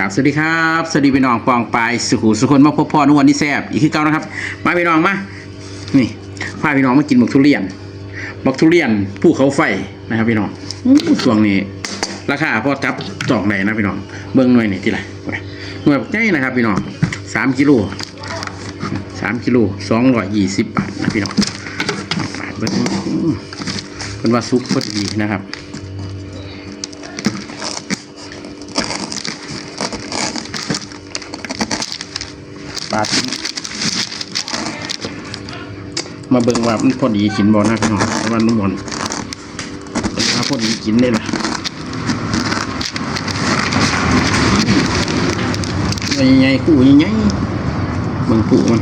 ครับสวัสดีครับสวัสดีพี่น้องปองปายสุขุสุคนมาพบพ่อนุวันนี้แซ่บอีกคือเก่านะครับ มาพี่น้องมานี่พาพี่น้องมากินหมกทุเรียนหมกทุเรียนภูเขาไฟนะครับพี่น้องอู้ช่วงนี้ ราคาพอจับจอกไหนนะพี่น้องเบิ้งหน่วยนี่ที่ไรหน่วยบักใหญ่นะครับ พี่น้องสามกิโลสามกิโลสองร้อยยี่สิบบาทนะพี่น้องบาทเบิ้งอื้อเป็นว่าซุปพอดีนะครับ ปาดมาเบิ่งว่ามันพอดีกินบ่นะพี่น้องว่านุ่มนเป็นว่าพอดีกินได้ล่ะใหญ่ๆกูใหญ่ๆเบิ่งผู้มัน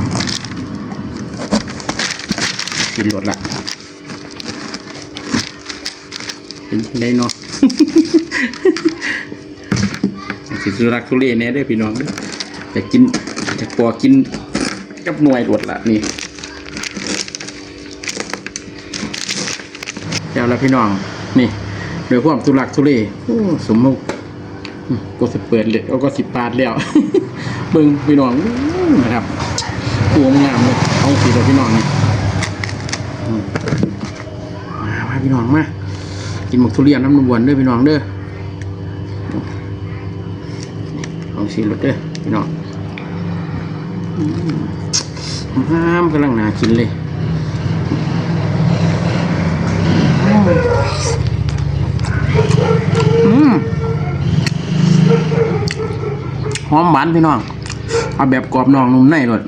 กินรถละเป็นจังได้เนาะสิสุรักทุเรศแน่ด้อพี่น้องด้ออยากกิน อยากปอกินกับหน่วยรวดละนี่แล้วละพี่น้อง นี่โดยความทุลักทุเลสมมุติอืมก็สิเปิดเลยเอาก็สิปาดแล้วเบิ่งพี่น้องนะครับตัวงามเลยเอาสีเลยพี่น้องนี่มาพี่น้องมากินหมกทุเรียนน้ำนวนเด้อพี่น้องเด้อเอาสีรถเด้อพี่น้อง ห้ามกำลังน่ากินเลยอืมหอมหวานพี่น้อง เอาแบบกรอบนองนุ่มในรส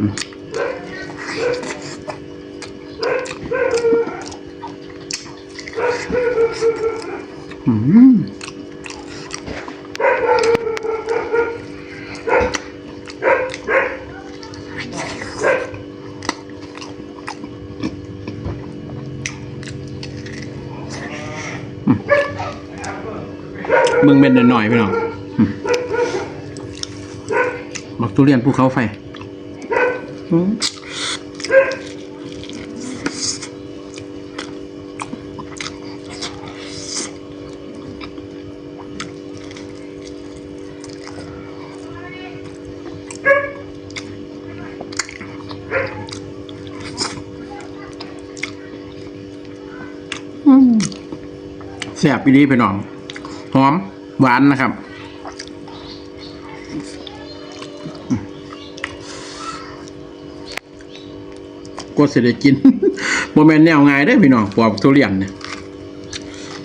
อืม มึงเป็นหน่อยๆพี่น้องอืมบักทุเรียนภูเขาไฟแซ่บอีดีพี่น้องหอม หวานนะครับ ก็เสได็กินโมเมนต์แนวง่ายได้พี่น้องปอกทุเรียนเนี่ย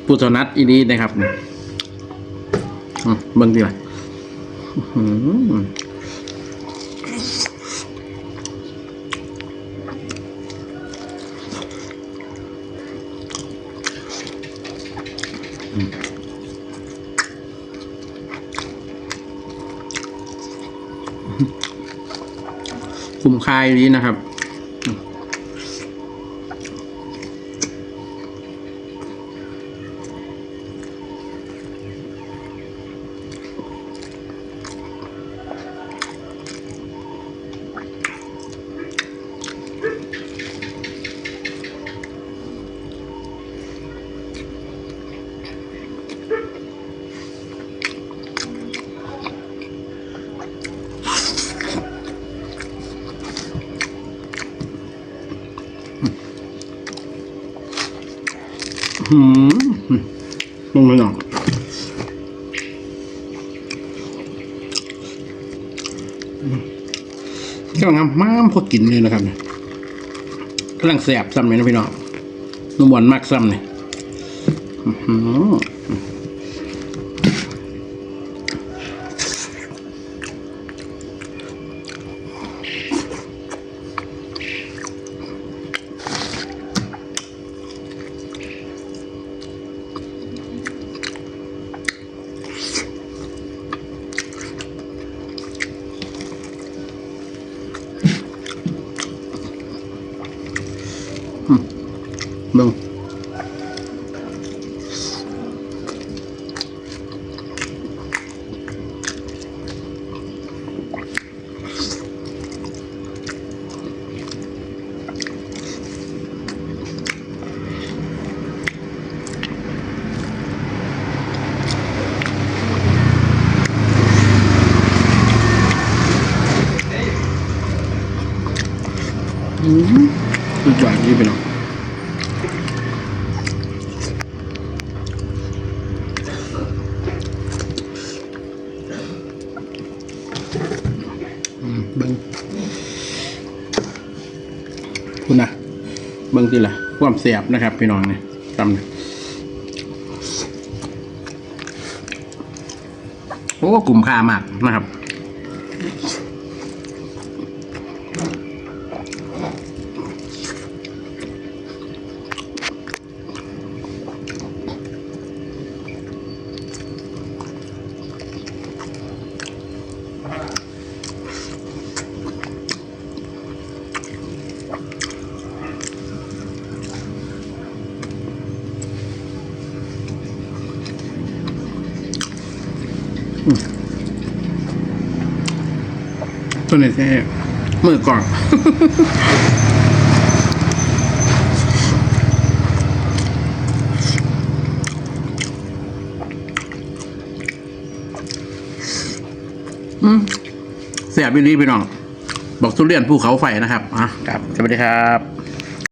ปูตนัดอีนี้นะครับอืมเบิ่งดีละอื้อหื คุ้มค่าดีนะครับ หืมลงไม่หน่อยกำลังมามพอกินเลยนะครับเนี่ยกำลังแสบซ้ำเลยนะพี่น้องนุ่มหวานมากซ้ำเลยอือหือเบิ่งอืม no. Mm-hmm. Good job, you know. เบิ้งที่ละความเสียบนะครับ พี่น้องเนี่ยตำเนี่ยโอ้กลุ่มค่ามากนะครับ ตัวนี้แค่มือก่อนอืมเสียบอีหลีพี่น้อง บอกทุเรียนภูเขาไฟนะครับอะครับ สวัสดีครับ